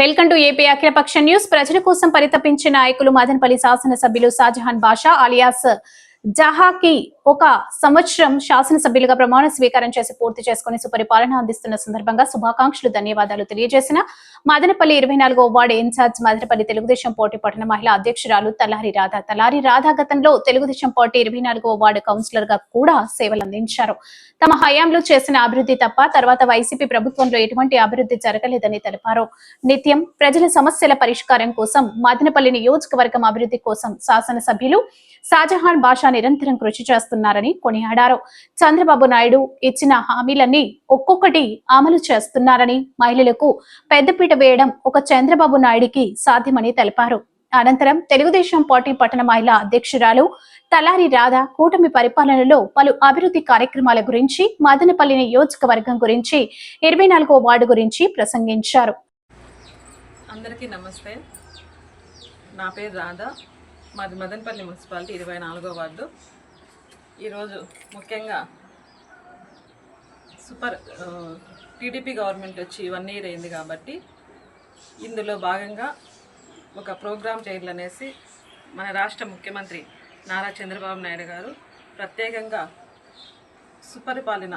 Welcome to AP Akhilapaksha News. ప్రజల కోసం పరితపించిన నాయకులు మదనపల్లి శాసనసభ్యులు షాజహాన్ బాషా అలియాస్ జహాకి ఒక సంవత్సరం శాసనసభ్యులుగా ప్రమాణ స్వీకారం చేసి పూర్తి చేసుకుని సుపరిపాలన అందిస్తున్న సందర్భంగా శుభాకాంక్షలు ధన్యవాదాలు తెలియజేసిన మదనపల్లి ఇరవై నాలుగో ward in charge Madanapalle Telugudesam party పట్టణ మహిళా అధ్యక్షురాలు తలారి రాధా. తలారి రాధా గతంలో తెలుగుదేశం పార్టీ ఇరవై నాలుగో వార్డు కౌన్సిలర్గా కూడా సేవలు అందించారు. తమ హయాంలో చేసిన అభివృద్ధి తప్ప తర్వాత వైసీపీ ప్రభుత్వంలో ఎటువంటి అభివృద్ధి జరగలేదని తెలిపారు. నిత్యం ప్రజల సమస్యల పరిష్కారం కోసం మదనపల్లి నియోజకవర్గం అభివృద్ధి కోసం శాసనసభ్యులు షాజహాన్ బాషా నిరంతరం కృషి చేస్తున్నారని కొనియాడారు. చంద్రబాబు నాయుడు ఇచ్చిన హామీలన్నీ ఒక్కొక్కటి అమలు చేస్తున్నారని మహిళలకు పెద్దపీట వేయడం ఒక చంద్రబాబు నాయుడికి సాధ్యమని తెలిపారు. అనంతరం తెలుగుదేశం పార్టీ పట్టణ మహిళా అధ్యక్షురాలు తలారి రాధ కూటమి పరిపాలనలో పలు అభివృద్ధి కార్యక్రమాల గురించి మదనపల్లి నియోజకవర్గం గురించి ఇరవై నాలుగో వార్డు గురించి ప్రసంగించారు. అందరికీ నమస్తే. నా పేరు రాధ. మాది మదనపల్లి మున్సిపాలిటీ ఇరవై నాలుగో వార్డు. ఈరోజు ముఖ్యంగా సూపర్ టీడీపీ గవర్నమెంట్ వచ్చి వన్ ఇయర్ అయింది కాబట్టి ఇందులో భాగంగా ఒక ప్రోగ్రాం చేయాలనేసి మన రాష్ట్ర ముఖ్యమంత్రి నారా చంద్రబాబు నాయుడు గారు ప్రత్యేకంగా సుపరిపాలన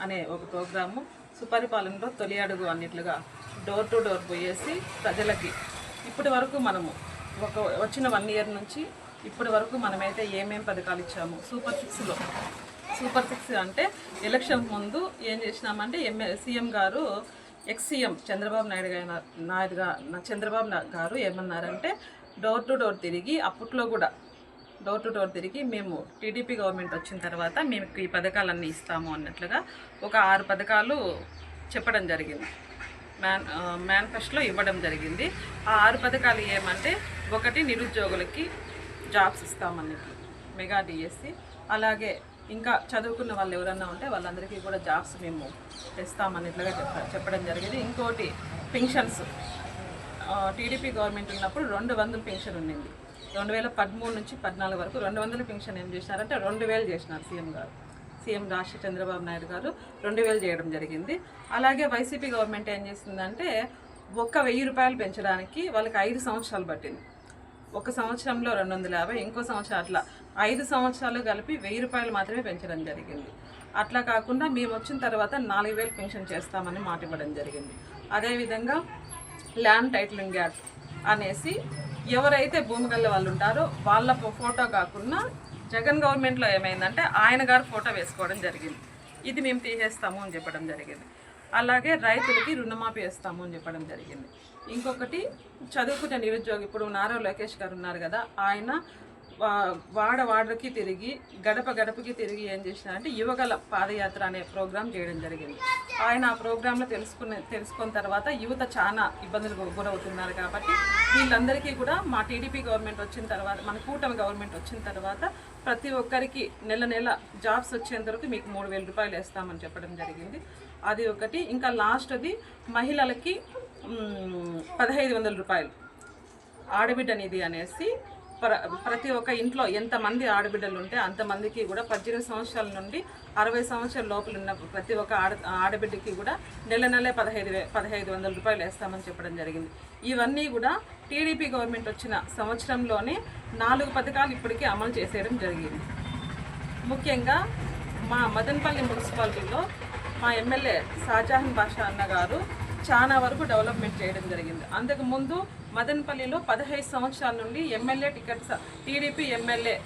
అనే ఒక ప్రోగ్రాము సుపరిపాలనలో తొలి అడుగు అన్నిట్లుగా డోర్ టు డోర్ పోయేసి ప్రజలకి ఇప్పటి వరకు మనము ఒక వచ్చిన వన్ ఇయర్ నుంచి ఇప్పటి వరకు మనమైతే ఏమేం పథకాలు ఇచ్చాము సూపర్ సిక్స్లో సూపర్ సిక్స్ అంటే ఎలక్షన్ ముందు ఏం చేసినామంటే ఎంఏ సీఎం గారు ఎక్స్సీఎం చంద్రబాబు నాయుడు గారు నాయుడు చంద్రబాబు గారు ఏమన్నారంటే డోర్ టు డోర్ తిరిగి అప్పట్లో కూడా డోర్ టు డోర్ తిరిగి మేము టీడీపీ గవర్నమెంట్ వచ్చిన తర్వాత మేము ఈ పథకాలన్నీ ఇస్తాము అన్నట్లుగా ఒక ఆరు పథకాలు చెప్పడం జరిగింది. మ్యాన్ మేనిఫెస్టోలో ఇవ్వడం జరిగింది. ఆ ఆరు పథకాలు ఏమంటే ఒకటి నిరుద్యోగులకి జాబ్స్ ఇస్తామన్నట్లు మెగా డిఎస్సి అలాగే ఇంకా చదువుకున్న వాళ్ళు ఎవరన్నా ఉంటే వాళ్ళందరికీ కూడా జాబ్స్ మేము తెస్తామన్నట్లుగా చెప్ప చెప్పడం జరిగింది. ఇంకోటి పెన్షన్స్. టీడీపీ గవర్నమెంట్ ఉన్నప్పుడు రెండు వందల పెన్షన్ ఉండింది. రెండు వేల పదమూడు నుంచి పద్నాలుగు వరకు రెండు వందల పెన్షన్ ఏం చేసినారంటే రెండు వేలు చేసినారు సీఎం గారు. సీఎం రాష్ట్ర చంద్రబాబు నాయుడు గారు రెండు వేలు చేయడం జరిగింది. అలాగే వైసీపీ గవర్నమెంట్ ఏం చేసిందంటే ఒక్క వెయ్యి రూపాయలు పెంచడానికి వాళ్ళకి ఐదు సంవత్సరాలు పట్టింది. ఒక సంవత్సరంలో రెండు వందల యాభై ఇంకో సంవత్సరం అట్లా ఐదు సంవత్సరాలు కలిపి వెయ్యి రూపాయలు మాత్రమే పెంచడం జరిగింది. అట్లా కాకుండా మేము వచ్చిన తర్వాత నాలుగు వేలు పెన్షన్ చేస్తామని మాట ఇవ్వడం జరిగింది. అదేవిధంగా ల్యాండ్ టైటిలింగ్ యాక్ట్ అనేసి ఎవరైతే భూమి గల్ల వాళ్ళు ఉంటారో వాళ్ళ ఫోటో కాకుండా జగన్ గవర్నమెంట్లో ఏమైందంటే ఆయన గారు ఫోటో వేసుకోవడం జరిగింది. ఇది మేము తీసేస్తాము అని చెప్పడం జరిగింది. అలాగే రైతులకి రుణమాఫీ వేస్తాము అని చెప్పడం జరిగింది. ఇంకొకటి చదువుకునే నిరుద్యోగి. ఇప్పుడు నారా లోకేష్ గారు ఉన్నారు కదా ఆయన వా- వాడ వాడకి తిరిగి గడప గడపకి తిరిగి ఏం చేసినారంటే యువగల పాదయాత్ర అనే ప్రోగ్రాం చేయడం జరిగింది. ఆయన ఆ ప్రోగ్రాంలో తెలుసుకున్న తెలుసుకున్న తర్వాత యువత చాలా ఇబ్బందులకు గురవుతున్నారు కాబట్టి వీళ్ళందరికీ కూడా మా టీడీపీ గవర్నమెంట్ వచ్చిన తర్వాత మన కూటమి గవర్నమెంట్ వచ్చిన తర్వాత ప్రతి ఒక్కరికి నెల నెల జాబ్స్ వచ్చేంత వరకు మీకు మూడు వేల రూపాయలు వేస్తామని చెప్పడం జరిగింది. అది ఒకటి. ఇంకా లాస్ట్ది మహిళలకి పదహైదు వందల రూపాయలు. ఆడబిడ్డ నిధి అనేసి ప్ర ప్రతి ఒక్క ఇంట్లో ఎంతమంది ఆడబిడ్డలు ఉంటే అంతమందికి కూడా పద్దెనిమిది సంవత్సరాల నుండి అరవై సంవత్సరాల లోపల ఉన్న ప్రతి ఒక్క ఆడ ఆడబిడ్డకి కూడా నెల నెలే పదహైదు వే పదహైదు వందల రూపాయలు వేస్తామని చెప్పడం జరిగింది. ఇవన్నీ కూడా టీడీపీ గవర్నమెంట్ వచ్చిన సంవత్సరంలోనే నాలుగు పథకాలు ఇప్పటికీ అమలు చేసేయడం జరిగింది. ముఖ్యంగా మా మదనపల్లి మున్సిపాలిటీలో మా ఎమ్మెల్యే షాజహాన్ బాషా అన్న గారు చాలా వరకు డెవలప్మెంట్ చేయడం జరిగింది. అంతకుముందు మదనపల్లిలో పదహైదు సంవత్సరాల నుండి ఎమ్మెల్యే టికెట్స్ టీడీపీ ఎమ్మెల్యే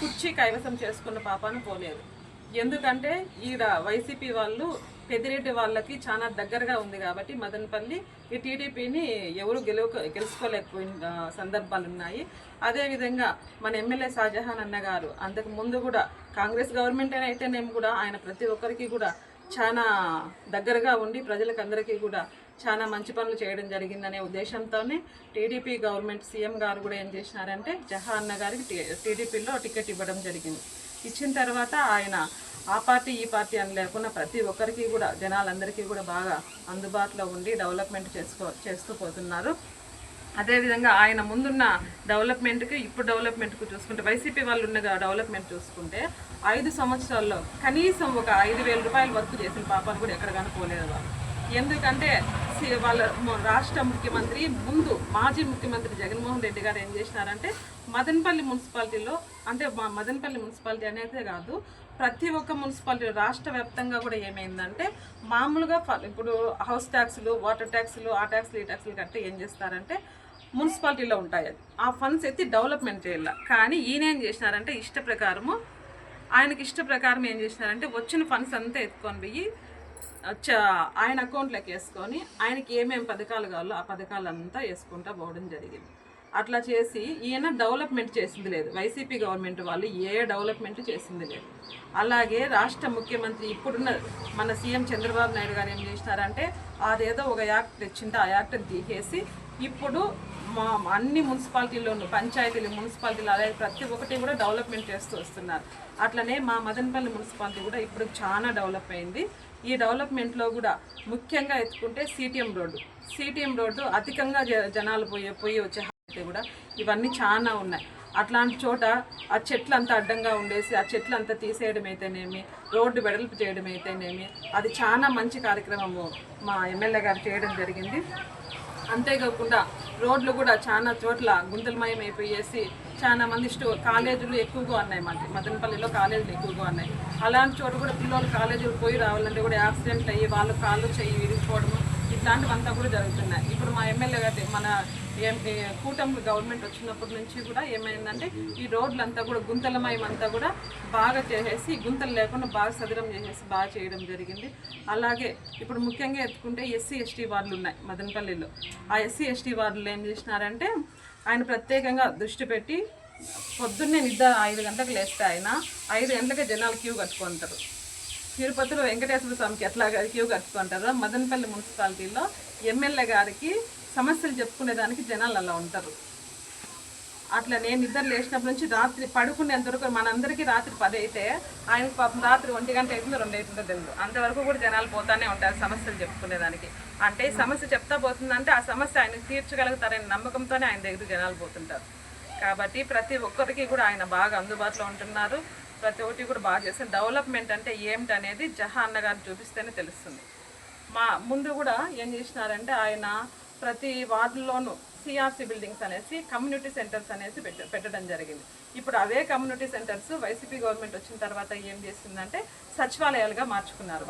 కుర్చీ కైవసం చేసుకున్న పాపాను పోలేదు. ఎందుకంటే ఈడ వైసీపీ వాళ్ళు పెదిరెడ్డి వాళ్ళకి చాలా దగ్గరగా ఉంది కాబట్టి మదనపల్లి ఈ టీడీపీని ఎవరు గెలువ గెలుచుకోలేకపోయిన సందర్భాలు ఉన్నాయి. అదేవిధంగా మన ఎమ్మెల్యే షాజహాన్ అన్న గారు అంతకు ముందు కూడా కాంగ్రెస్ గవర్నమెంట్ అయితేనేమి కూడా ఆయన ప్రతి ఒక్కరికి కూడా చాలా దగ్గరగా ఉండి ప్రజలకు అందరికీ కూడా చాలా మంచి పనులు చేయడం జరిగిందనే ఉద్దేశంతోనే టీడీపీ గవర్నమెంట్ సీఎం గారు కూడా ఏం చేసినారంటే జహా అన్న గారికి టీడీపీలో టికెట్ ఇవ్వడం జరిగింది. ఇచ్చిన తర్వాత ఆయన ఆ పార్టీ ఈ పార్టీ అని లేకుండా ప్రతి ఒక్కరికి కూడా జనాలందరికీ కూడా బాగా అందుబాటులో ఉండి డెవలప్మెంట్ చేసుకో చేస్తూ పోతున్నారు. అదేవిధంగా ఆయన ముందున్న డెవలప్మెంట్కి ఇప్పుడు డెవలప్మెంట్కు చూసుకుంటే వైసీపీ వాళ్ళు ఉన్న డెవలప్మెంట్ చూసుకుంటే ఐదు సంవత్సరాల్లో కనీసం ఒక ఐదు వేల రూపాయలు వర్క్ చేసిన పాపాలు కూడా ఎక్కడ పోలేదు వాళ్ళు. ఎందుకంటే సి- వాళ్ళ రాష్ట్ర ముఖ్యమంత్రి ముందు మాజీ ముఖ్యమంత్రి జగన్మోహన్ రెడ్డి గారు ఏం చేసినారంటే మదనపల్లి మున్సిపాలిటీలో అంటే మా మదనపల్లి మున్సిపాలిటీ అనేది కాదు ప్రతి ఒక్క మున్సిపాలిటీ రాష్ట్ర వ్యాప్తంగా కూడా ఏమైందంటే మామూలుగా ఇప్పుడు హౌస్ ట్యాక్స్లు వాటర్ ట్యాక్స్లు ఆ ట్యాక్స్లు ఈ ట్యాక్స్లు కట్టి ఏం చేస్తారంటే మున్సిపాలిటీలో ఉంటాయి అది. ఆ ఫండ్స్ ఎత్తి డెవలప్మెంట్ చేయాల. కానీ ఈయన ఏం చేసినారంటే ఇష్ట ప్రకారము ఆయనకి ఇష్ట ప్రకారం ఏం చేసినారంటే వచ్చిన ఫండ్స్ అంతా ఎత్తుకొని పోయి ఆయన అకౌంట్లోకి వేసుకొని ఆయనకి ఏమేమి పథకాలు కావాలో ఆ పథకాలంతా వేసుకుంటా పోవడం జరిగింది. అట్లా చేసి ఈయన డెవలప్మెంట్ చేసింది లేదు. వైసీపీ గవర్నమెంట్ వాళ్ళు ఏ డెవలప్మెంట్ చేసింది లేదు. అలాగే రాష్ట్ర ముఖ్యమంత్రి ఇప్పుడున్న మన సీఎం చంద్రబాబు నాయుడు గారు ఏం చేసినారంటే అదేదో ఒక యాక్ట్ తెచ్చింటే ఆ యాక్ట్ని తీసేసి ఇప్పుడు మా అన్ని మున్సిపాలిటీలోనూ పంచాయతీలు మున్సిపాలిటీలు అలాగే ప్రతి ఒక్కటి కూడా డెవలప్మెంట్ చేస్తూ వస్తున్నారు. అట్లనే మా మదనపల్లి మున్సిపాలిటీ కూడా ఇప్పుడు చాలా డెవలప్ అయింది. ఈ డెవలప్మెంట్లో కూడా ముఖ్యంగా ఎత్తుకుంటే సిటిఎం రోడ్డు. సిటిఎం రోడ్డు అధికంగా జ- జనాలు పోయే పోయి వచ్చే అయితే కూడా ఇవన్నీ చాలా ఉన్నాయి. అట్లాంటి చోట ఆ చెట్లు అంతా అడ్డంగా ఉండేసి ఆ చెట్లు అంతా తీసేయడం అయితేనేమి రోడ్డు వెడల్పు చేయడం అయితేనేమి అది చాలా మంచి కార్యక్రమము మా ఎమ్మెల్యే గారు చేయడం జరిగింది. అంతేకాకుండా రోడ్లు కూడా చాలా చోట్ల గుంతలమయం అయిపోయేసి చాలా మంది స్టూ కాలేజీలు ఎక్కువగా ఉన్నాయి మనకి మదనపల్లిలో కాలేజీలు ఎక్కువగా ఉన్నాయి. అలాంటి చోట కూడా పిల్లలు కాలేజీలు పోయి రావాలంటే కూడా యాక్సిడెంట్ అయ్యి వాళ్ళు కాళ్ళు చెయ్యి విరిగిపోవడము ఇట్లాంటివంతా కూడా జరుగుతున్నాయి. ఇప్పుడు మా ఎమ్మెల్యే గారి మన కూటమి గవర్నమెంట్ వచ్చినప్పటి నుంచి కూడా ఏమైందంటే ఈ రోడ్లంతా కూడా గుంతలమయం అంతా కూడా బాగా చేసేసి గుంతలు లేకుండా బాగా సదరం చేసేసి బాగా చేయడం జరిగింది. అలాగే ఇప్పుడు ముఖ్యంగా ఎత్తుకుంటే ఎస్సీ ఎస్టీ వార్డులు ఉన్నాయి మదనపల్లిలో. ఆ ఎస్సీ ఎస్టీ వార్డులు ఏం చేసినారంటే ఆయన ప్రత్యేకంగా దృష్టి పెట్టి పొద్దున్నే నిద్ర ఐదు గంటలకు లేస్తే ఆయన ఐదు గంటలకే జనాలు క్యూ కట్టుకుంటారు. తిరుపతిలో వెంకటేశ్వర స్వామికి ఎట్లా క్యూ కట్టుకుంటారో మదనపల్లి మున్సిపాలిటీలో ఎమ్మెల్యే గారికి సమస్యలు చెప్పుకునేదానికి జనాలు అలా ఉంటారు. అట్లా నేను నిద్ర లేచినప్పటి నుంచి రాత్రి పడుకునేంత వరకు మనందరికీ రాత్రి పది అయితే ఆయన పాపం రాత్రి ఒంటి గంట అవుతుందో రెండు అవుతుందో తెలియదు అంతవరకు కూడా జనాలు పోతానే ఉంటారు సమస్యలు చెప్పుకునేదానికి. అంటే ఈ సమస్య చెప్తా పోతుందంటే ఆ సమస్య ఆయన తీర్చగలుగుతారనే నమ్మకంతోనే ఆయన దగ్గర జనాలు పోతుంటారు. కాబట్టి ప్రతి ఒక్కరికి కూడా ఆయన బాగా అందుబాటులో ఉంటున్నారు. ప్రతి ఒక్కటి కూడా బాగా చేస్తారు. డెవలప్మెంట్ అంటే ఏమిటి అనేది జహా అన్నగారు చూపిస్తేనే తెలుస్తుంది. మా ముందు కూడా ఏం చేసినారంటే ఆయన ప్రతి వార్డులోనూ సిఆర్సీ బిల్డింగ్స్ అనేసి కమ్యూనిటీ సెంటర్స్ అనేసి పెట్ట పెట్టడం జరిగింది. ఇప్పుడు అవే కమ్యూనిటీ సెంటర్స్ వైసీపీ గవర్నమెంట్ వచ్చిన తర్వాత ఏం చేసిందంటే సచివాలయాలుగా మార్చుకున్నారు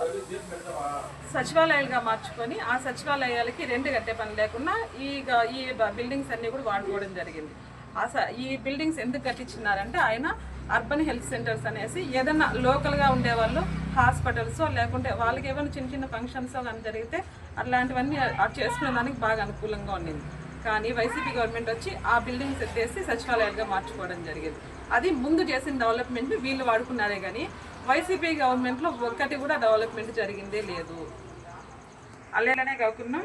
సచివాలయాలుగా మార్చుకొని ఆ సచివాలయాలకి రెండు కట్టే పని లేకుండా ఈ ఈ బిల్డింగ్స్ అన్నీ కూడా వాడుకోవడం జరిగింది. ఆ స- ఈ బిల్డింగ్స్ ఎందుకు కట్టించినారంటే ఆయన అర్బన్ హెల్త్ సెంటర్స్ అనేసి ఏదన్నా లోకల్గా ఉండేవాళ్ళు హాస్పిటల్స్ లేకుంటే వాళ్ళకి ఏమైనా చిన్న చిన్న ఫంక్షన్స్ కానీ జరిగితే అట్లాంటివన్నీ చేసుకునే దానికి బాగా అనుకూలంగా ఉండింది. కానీ వైసీపీ గవర్నమెంట్ వచ్చి ఆ బిల్డింగ్స్ ఎత్తేసి సచివాలయాలుగా మార్చుకోవడం జరిగింది. అది ముందు చేసిన డెవలప్మెంట్ వీళ్ళు వాడుకున్నారే కానీ వైసీపీ గవర్నమెంట్లో ఒక్కటి కూడా డెవలప్మెంట్ జరిగిందే లేదు. అలానే కాకుండా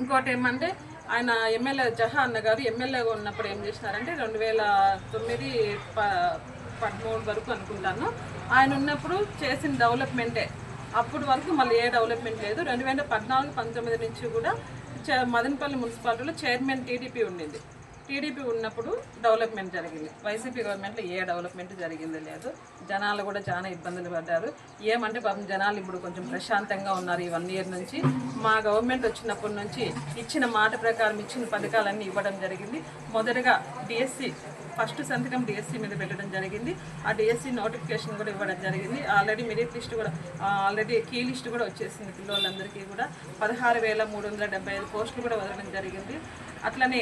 ఇంకోటి ఏమంటే ఆయన ఎమ్మెల్యే జహా అన్న గారు ఎమ్మెల్యేగా ఉన్నప్పుడు ఏం చేసినారంటే రెండు వేల తొమ్మిది ప పదమూడు వరకు అనుకుంటాను. ఆయన ఉన్నప్పుడు చేసిన డెవలప్మెంటే అప్పుడు వరకు మళ్ళీ ఏ డెవలప్మెంట్ లేదు. రెండు వేల పద్నాలుగు పంతొమ్మిది నుంచి కూడా చ- మదనపల్లి మున్సిపాలిటీలో చైర్మన్ టీడీపీ ఉండింది. టీడీపీ ఉన్నప్పుడు డెవలప్మెంట్ జరిగింది. వైసీపీ గవర్నమెంట్లో ఏ డెవలప్మెంట్ జరిగింది లేదు. జనాలు కూడా చాలా ఇబ్బందులు పడ్డారు. ఏమంటే పాపం జనాలు ఇప్పుడు కొంచెం ప్రశాంతంగా ఉన్నారు ఈ వన్ ఇయర్ నుంచి. మా గవర్నమెంట్ వచ్చినప్పటి నుంచి ఇచ్చిన మాట ప్రకారం ఇచ్చిన పథకాలన్నీ ఇవ్వడం జరిగింది. మొదటగా డిఎస్సి ఫస్ట్ సంతకం డిఎస్సి మీద పెట్టడం జరిగింది. ఆ డిఎస్సి నోటిఫికేషన్ కూడా ఇవ్వడం జరిగింది. ఆల్రెడీ మెరిట్ లిస్ట్ కూడా ఆల్రెడీ కీ లిస్ట్ కూడా వచ్చేసింది పిల్లలందరికీ కూడా. పదహారు వేల మూడు వందల డెబ్బై ఐదు పోస్టులు కూడా వదలడం జరిగింది. అట్లనే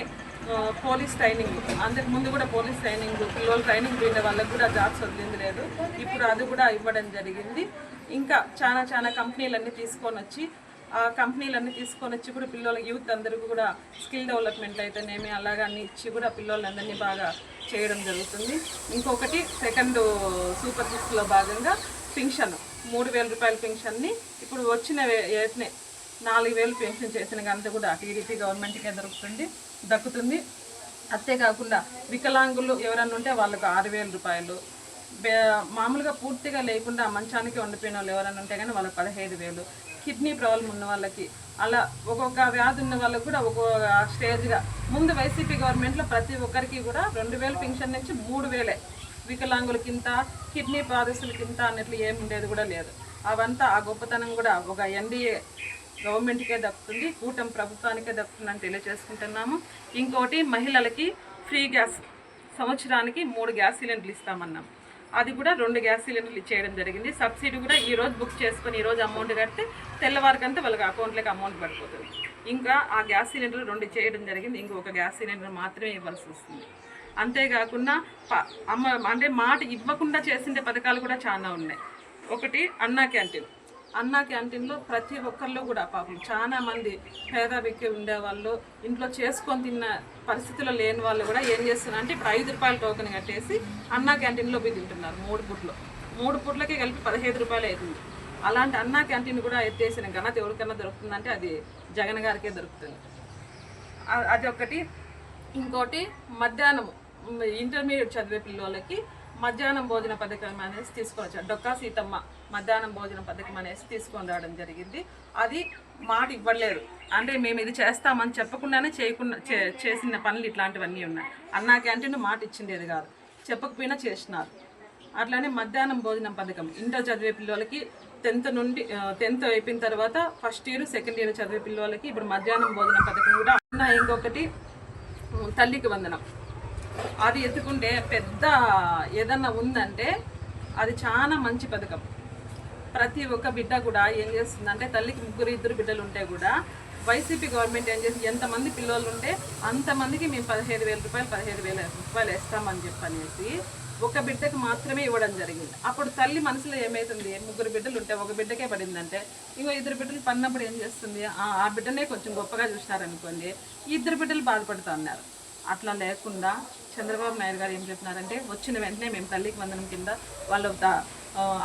పోలీస్ ట్రైనింగ్. అందరికి ముందు కూడా పోలీస్ ట్రైనింగ్ పిల్లలు ట్రైనింగ్ పోయిన వాళ్ళకు కూడా జాబ్స్ వదిలింది లేదు. ఇప్పుడు అది కూడా ఇవ్వడం జరిగింది. ఇంకా చాలా చాలా కంపెనీలన్నీ తీసుకొని వచ్చి ఆ కంపెనీలన్నీ తీసుకొని వచ్చి కూడా పిల్లల యూత్ అందరికీ కూడా స్కిల్ డెవలప్మెంట్ అయితేనేమి అలాగా అన్ని ఇచ్చి కూడా పిల్లలందరినీ బాగా చేయడం జరుగుతుంది. ఇంకొకటి సెకండ్ సూపర్ సిక్స్లో భాగంగా పింఛన్. మూడు వేల రూపాయల పింఛన్ని. ఇప్పుడు వచ్చిన ఏట్నే నాలుగు వేలు పెన్షన్ చేసిన కనుక కూడా టీడీపీ గవర్నమెంట్కే దొరుకుతుంది. దక్కుతుంది. అంతేకాకుండా వికలాంగులు ఎవరన్నా ఉంటే వాళ్ళకు ఆరు వేల రూపాయలు మామూలుగా పూర్తిగా లేకుండా మంచానికి వండిపోయిన వాళ్ళు ఎవరైనా ఉంటే కానీ వాళ్ళకి పదహైదు వేలు. కిడ్నీ ప్రాబ్లం ఉన్న వాళ్ళకి అలా ఒక్కొక్క వ్యాధి ఉన్న వాళ్ళకి కూడా ఒక్కొక్క స్టేజ్గా. ముందు వైసీపీ గవర్నమెంట్లో ప్రతి ఒక్కరికి కూడా రెండు వేలు పెన్షన్ నుంచి మూడు వేలే. వికలాంగులకింత కిడ్నీ బాధితులకింత అన్నట్లు ఏమి ఉండేది కూడా లేదు. అవంతా ఆ గొప్పతనం కూడా ఒక ఎన్డీఏ గవర్నమెంట్కే దక్కుతుంది కూటమి ప్రభుత్వానికే దక్కుతుందని తెలియజేసుకుంటున్నాము. ఇంకోటి మహిళలకి ఫ్రీ గ్యాస్ సంవత్సరానికి మూడు గ్యాస్ సిలిండర్లు ఇస్తామన్నాం. అది కూడా రెండు గ్యాస్ సిలిండర్లు ఇచ్చేయడం జరిగింది. సబ్సిడీ కూడా ఈ రోజు బుక్ చేసుకొని ఈరోజు అమౌంట్ కడితే తెల్లవారికంతా వాళ్ళకి అకౌంట్లోకి అమౌంట్ పడిపోతుంది. ఇంకా ఆ గ్యాస్ సిలిండర్ రెండు చేయడం జరిగింది. ఇంకొక గ్యాస్ సిలిండర్ మాత్రమే ఇవ్వాల్సి వస్తుంది. అంతేకాకుండా ప- అమ్మ అంటే మాట ఇవ్వకుండా చేసిండే పథకాలు కూడా చాలా ఉన్నాయి. ఒకటి అన్నా క్యాంటీన్. అన్నా క్యాంటీన్లో ప్రతి ఒక్కళ్ళు కూడా పాపం చాలా మంది పేద వ్యక్తి ఉండేవాళ్ళు ఇంట్లో చేసుకొని తిన్న పరిస్థితుల్లో లేని వాళ్ళు కూడా ఏం చేస్తున్నారు అంటే ఇప్పుడు ఐదు రూపాయల టోకెన్ కట్టేసి అన్నా క్యాంటీన్లో పోయి తింటున్నారు మూడు పుట్లు. మూడు పుట్లకే కలిపి పదిహేను రూపాయలు అవుతుంది. అలాంటి అన్నా క్యాంటీన్ కూడా ఎత్తేసిన ఘనత ఎవరికైనా దొరుకుతుందంటే అది జగన్ గారికే దొరుకుతుంది. అది ఒకటి ఇంకోటి మధ్యాహ్నం ఇంటర్మీడియట్ చదివే పిల్లలకి మధ్యాహ్నం భోజన పథకం అనేసి తీసుకొని వచ్చారు డొక్కా సీతమ్మ మధ్యాహ్నం భోజన పథకం అనేసి తీసుకొని రావడం జరిగింది. అది మాట ఇవ్వలేదు అంటే మేము ఇది చేస్తామని చెప్పకుండానే చేయకుండా చే- చేసిన పనులు ఇట్లాంటివన్నీ ఉన్నాయి. అన్నా క్యాంటీన్ మాట ఇచ్చిండేది కాదు. చెప్పకపోయినా చేసినారు. అట్లానే మధ్యాహ్నం భోజనం పథకం ఇంటర్ చదివే పిల్లలకి టెన్త్ నుండి టెన్త్ అయిపోయిన తర్వాత ఫస్ట్ ఇయర్ సెకండ్ ఇయర్ చదివే పిల్లలకి ఇప్పుడు మధ్యాహ్నం భోజనం పథకం కూడా ఇంకొకటి తల్లికి వందనం. అది ఎత్తుకుంటే పెద్ద ఏదన్నా ఉందంటే అది చాలా మంచి పథకం. ప్రతి ఒక్క బిడ్డ కూడా ఏం చేస్తుందంటే తల్లికి ముగ్గురు ఇద్దరు బిడ్డలు ఉంటే కూడా వైసీపీ గవర్నమెంట్ ఏం చేసి ఎంతమంది పిల్లలు ఉంటే అంతమందికి మేము పదిహేను వేల రూపాయలు పదిహేడు వేల రూపాయలు ఇస్తామని చెప్పనేసి ఒక బిడ్డకు మాత్రమే ఇవ్వడం జరిగింది. అప్పుడు తల్లి మనసులో ఏమవుతుంది ముగ్గురు బిడ్డలు ఉంటే ఒక బిడ్డకే పడిందంటే ఇంకో ఇద్దరు బిడ్డలు పడినప్పుడు ఏం చేస్తుంది? ఆ బిడ్డనే కొంచెం గొప్పగా చూసినారనుకోండి ఇద్దరు బిడ్డలు బాధపడుతూ ఉన్నారు. అట్లా లేకుండా చంద్రబాబు నాయుడు గారు ఏం చెప్తున్నారంటే వచ్చిన వెంటనే మేము తల్లికి వందనం కింద వాళ్ళు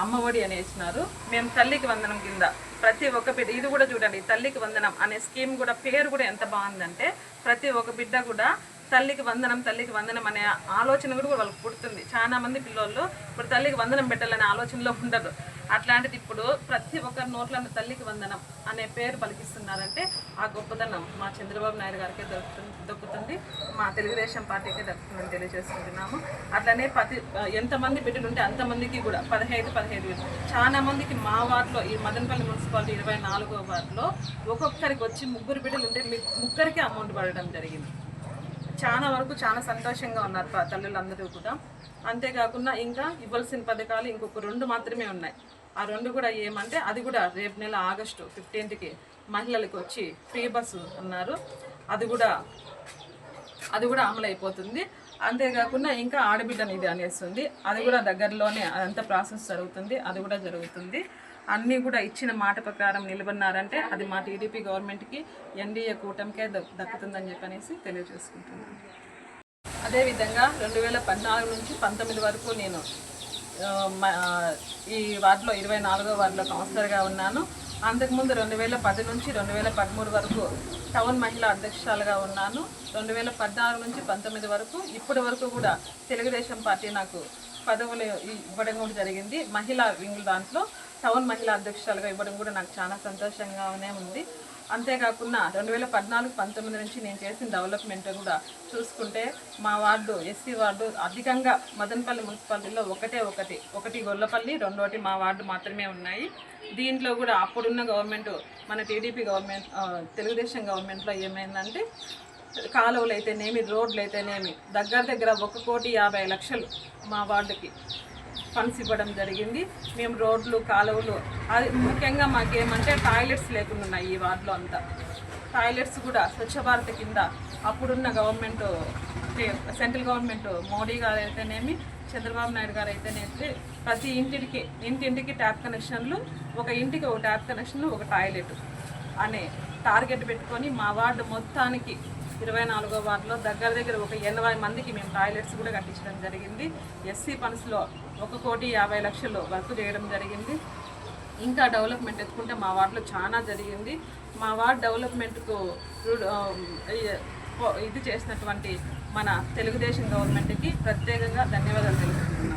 అమ్మఒడి అని వేసినారు మేము తల్లికి వందనం కింద ప్రతి ఒక్క బిడ్డ ఇది కూడా చూడండి తల్లికి వందనం అనే స్కీమ్ కూడా పేరు కూడా ఎంత బాగుందంటే ప్రతి ఒక్క బిడ్డ కూడా తల్లికి వందనం తల్లికి వందనం అనే ఆలోచన కూడా వాళ్ళకి పుడుతుంది. చాలా మంది పిల్లలు ఇప్పుడు తల్లికి వందనం పెట్టాలనే ఆలోచనలో ఉండదు అట్లాంటిది ఇప్పుడు ప్రతి ఒక్కరి నోట్ల తల్లికి వందనం అనే పేరు పలికిస్తున్నారంటే ఆ గొప్పదనం మా చంద్రబాబు నాయుడు గారికే దొరుకుతుంది దొక్కుతుంది మా తెలుగుదేశం పార్టీకే దొరుకుతుందని తెలియజేసుకుంటున్నాము. అట్లనే ప్రతి ఎంతమంది బిడ్డలు ఉంటే అంతమందికి కూడా పదహైదు పదిహేడు వేలు. చాలా మందికి మా వార్డులో ఈ మదనపల్లి మున్సిపాలిటీ ఇరవై నాలుగో వార్డులో ఒక్కొక్కరికి వచ్చి ముగ్గురు బిడ్డలు ఉంటే ముగ్గురికి అమౌంట్ పడడం జరిగింది. చాలా వరకు చాలా సంతోషంగా ఉన్నారు తల్లులందరూ కూడా. అంతేకాకుండా ఇంకా ఇవ్వాల్సిన పథకాలు ఇంకొక రెండు మాత్రమే ఉన్నాయి. ఆ రెండు కూడా ఏమంటే అది కూడా రేపు నెల ఆగస్టు ఫిఫ్టీన్త్కి మహిళలకు వచ్చి ఫ్రీ బస్సు అన్నారు. అది కూడా అది కూడా అమలు అయిపోతుంది అంతేకాకుండా ఇంకా ఆడబిడ్డ నిధి అనేస్తుంది అది కూడా దగ్గరలోనే అదంతా ప్రాసెస్ జరుగుతుంది. అది కూడా జరుగుతుంది. అన్నీ కూడా ఇచ్చిన మాట ప్రకారం నిలబడినారంటే అది మా టీడీపీ గవర్నమెంట్కి ఎన్డీఏ కూటమికే దక్కుతుందని చెప్పనేసి తెలియజేసుకుంటున్నాను. అదేవిధంగా రెండు వేల పద్నాలుగు నుంచి పంతొమ్మిది వరకు నేను ఈ వార్డులో ఇరవై నాలుగో వార్డులో కౌన్సిలర్గా ఉన్నాను. అంతకుముందు రెండు వేల పది నుంచి రెండు వేల పదమూడు వరకు టౌన్ మహిళా అధ్యక్షురాలుగా ఉన్నాను. రెండు వేల పద్నాలుగు నుంచి పంతొమ్మిది వరకు ఇప్పటి వరకు కూడా తెలుగుదేశం పార్టీ నాకు పదవులు ఇవ్వడం కూడా జరిగింది. మహిళా వింగ్ దాంట్లో టౌన్ మహిళా అధ్యక్షురాలుగా ఇవ్వడం కూడా నాకు చాలా సంతోషంగానే ఉంది. అంతేకాకుండా రెండు వేల పద్నాలుగు పంతొమ్మిది నుంచి నేను చేసిన డెవలప్మెంట్ కూడా చూసుకుంటే మా వార్డు ఎస్సీ వార్డు అధికంగా మదనపల్లి మున్సిపాలిటీలో ఒకటే ఒకటి ఒకటి గొల్లపల్లి రెండోటి మా వార్డు మాత్రమే ఉన్నాయి. దీంట్లో కూడా అప్పుడున్న గవర్నమెంట్ మన టీడీపీ గవర్నమెంట్ తెలుగుదేశం గవర్నమెంట్లో ఏమైందంటే కాలువలు అయితేనేమి రోడ్లు అయితేనేమి దగ్గర దగ్గర ఒక కోటి యాభై లక్షలు మా వార్డుకి ఫండ్స్ ఇవ్వడం జరిగింది. మేము రోడ్లు కాలువలు అది ముఖ్యంగా మాకేమంటే టాయిలెట్స్ లేకుండా ఉన్నాయి ఈ వార్డులో అంతా. టాయిలెట్స్ కూడా స్వచ్ఛ భారత్ కింద అప్పుడున్న గవర్నమెంట్ సెంట్రల్ గవర్నమెంట్ మోడీ గారు అయితేనేమి చంద్రబాబు నాయుడు గారు అయితేనేమి ప్రతి ఇంటికి ఇంటింటికి ట్యాప్ కనెక్షన్లు ఒక ఇంటికి ఒక ట్యాప్ కనెక్షన్ ఒక టాయిలెట్ అనే టార్గెట్ పెట్టుకొని మా వార్డు మొత్తానికి ఇరవై నాలుగో వార్డులో దగ్గర దగ్గర ఒక ఎనభై మందికి మేము టాయిలెట్స్ కూడా కట్టించడం జరిగింది. ఎస్సీ ఫండ్స్లో ఒక కోటి యాభై లక్షలు వర్క్ చేయడం జరిగింది. ఇంకా డెవలప్మెంట్ ఎత్తుకుంటే మా వార్డులో చాలా జరిగింది. మా వార్డ్ డెవలప్మెంట్కు ఇది చేసినటువంటి మన తెలుగుదేశం గవర్నమెంట్కి ప్రత్యేకంగా ధన్యవాదాలు తెలుపుతున్నాను